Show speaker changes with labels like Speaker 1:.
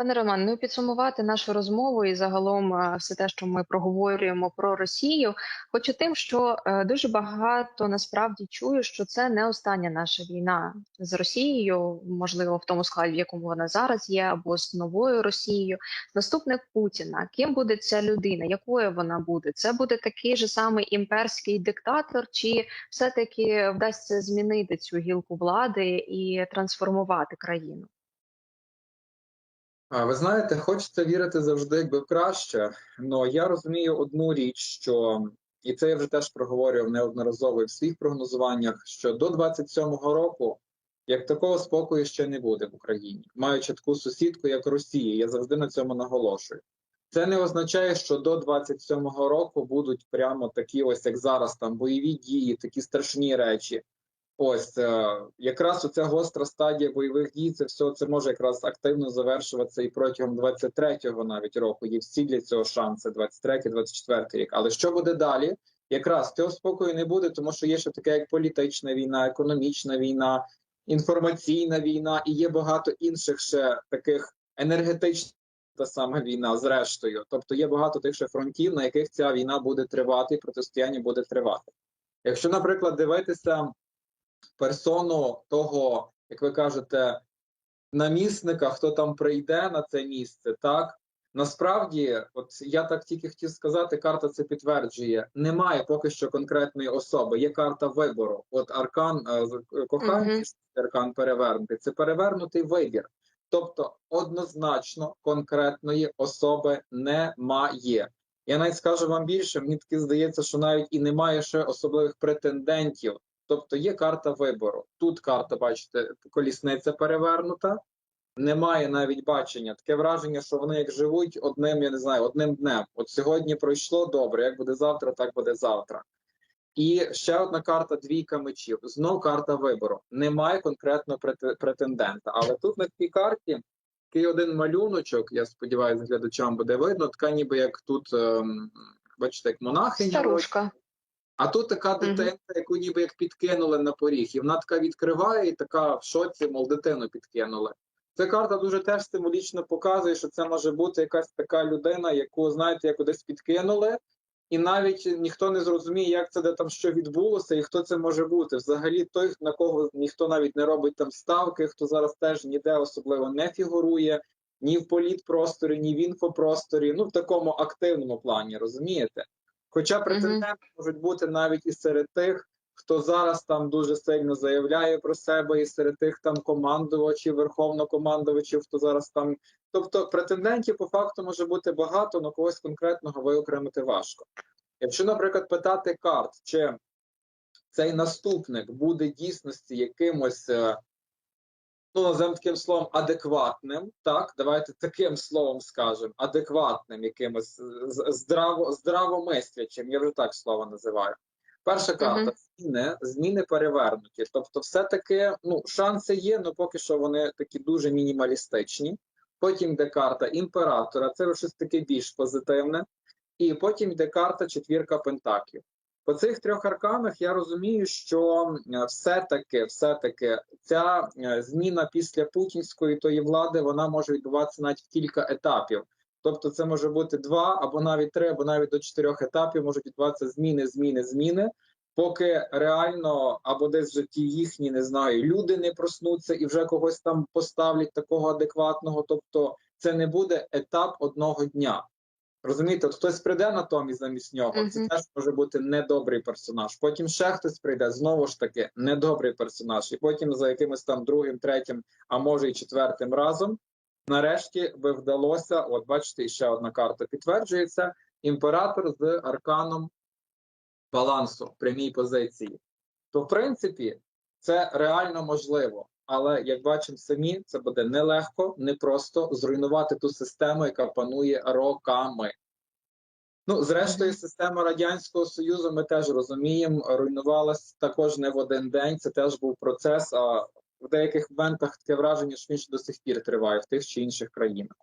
Speaker 1: Пане Роман, ну підсумувати нашу розмову і загалом е, все те, що ми проговорюємо про Росію, хочу тим, що е, дуже багато насправді чую, що це не остання наша війна з Росією, можливо, в тому складі, в якому вона зараз є, або з новою Росією. Наступник Путіна, ким буде ця людина, якою вона буде? Це буде такий же самий імперський диктатор, чи все-таки вдасться змінити цю гілку влади і трансформувати країну?
Speaker 2: Ви знаєте, хочеться вірити завжди, якби краще. але я розумію одну річ, що і це я вже теж проговорював неодноразово в своїх прогнозуваннях, що до 27-го року як такого спокою ще не буде в Україні, маючи таку сусідку, як Росія. Я завжди на цьому наголошую. Це не означає, що до 27-го року будуть прямо такі, ось як зараз, там бойові дії, такі страшні речі. Ось е, якраз оця гостра стадія бойових дій, це все це може якраз активно завершуватися і протягом 23-го навіть року. Є всі для цього шанси, 23-24 рік. Але що буде далі? Якраз цього спокою не буде, тому що є ще таке, як політична війна, економічна війна, інформаційна війна, і є багато інших ще таких енергетичних та сама війна, зрештою. Тобто є багато тих ще фронтів, на яких ця війна буде тривати, і протистояння буде тривати. Якщо, наприклад, дивитися персону того, як ви кажете, намісника, хто там прийде на це місце, так насправді, от я так тільки хотів сказати, карта це підтверджує. Немає поки що конкретної особи. Є карта вибору. От аркан е, кохання, mm -hmm. аркан перевернутий. Це перевернутий вибір. Тобто однозначно конкретної особи немає. Я навіть скажу вам більше, мені таки здається, що навіть і немає ще особливих претендентів Тобто є карта вибору. Тут карта, бачите, колісниця перевернута, немає навіть бачення. Таке враження, що вони як живуть одним, я не знаю, одним днем. От сьогодні пройшло добре, як буде завтра, так буде завтра. І ще одна карта двійка мечів. Знов карта вибору. Немає конкретного претендента. Але тут на цій карті такий один малюночок, я сподіваюся, глядачам буде видно, така ніби як тут, ем, бачите, як монахиня.
Speaker 1: Старушка.
Speaker 2: А тут така дитинка, яку ніби як підкинули на поріг, і вона така відкриває і така в шоці, мов дитину підкинули. Ця карта дуже теж символічно показує, що це може бути якась така людина, яку, знаєте, як кудись підкинули, і навіть ніхто не зрозуміє, як це де там що відбулося, і хто це може бути. Взагалі, той, на кого ніхто навіть не робить там ставки, хто зараз теж ніде особливо не фігурує, ні в політпросторі, ні в інфопросторі, ну в такому активному плані, розумієте? Хоча претенденти mm -hmm. можуть бути навіть і серед тих, хто зараз там дуже сильно заявляє про себе, і серед тих там командувачів, верховнокомандувачів, хто зараз там. Тобто претендентів по факту може бути багато, але когось конкретного виокремити важко. Якщо, наприклад, питати карт, чи цей наступник буде дійсності якимось е, ну називаємо таким словом адекватним. Так, давайте таким словом скажемо, адекватним, якимось здраво здравомислячим, я вже так слово називаю. Перша карта uh -huh. зміни, зміни перевернуті. Тобто, все-таки ну, шанси є, але поки що вони такі дуже мінімалістичні. Потім йде карта імператора, це щось таке більш позитивне. І потім йде карта четвірка пентаклів. По цих трьох арканах я розумію, що все-таки все-таки ця е, зміна після путінської тої влади вона може відбуватися навіть в кілька етапів. Тобто, це може бути два або навіть три, або навіть до чотирьох етапів можуть відбуватися зміни, зміни, зміни, поки реально або десь в житті їхні не знаю, люди не проснуться і вже когось там поставлять такого адекватного. Тобто, це не буде етап одного дня. Розумієте, от хтось прийде натомість замість нього, uh -huh. це теж може бути недобрий персонаж. Потім ще хтось прийде, знову ж таки, недобрий персонаж. І потім за якимось там другим, третім, а може і четвертим разом, нарешті би вдалося, от бачите, ще одна карта підтверджується: імператор з арканом балансу в прямій позиції. То, в принципі, це реально можливо. Але як бачимо самі, це буде нелегко, непросто зруйнувати ту систему, яка панує роками. Ну, зрештою, система Радянського Союзу, ми теж розуміємо, руйнувалася також не в один день. Це теж був процес. А в деяких моментах таке враження, що він до сих пір триває в тих чи інших країнах.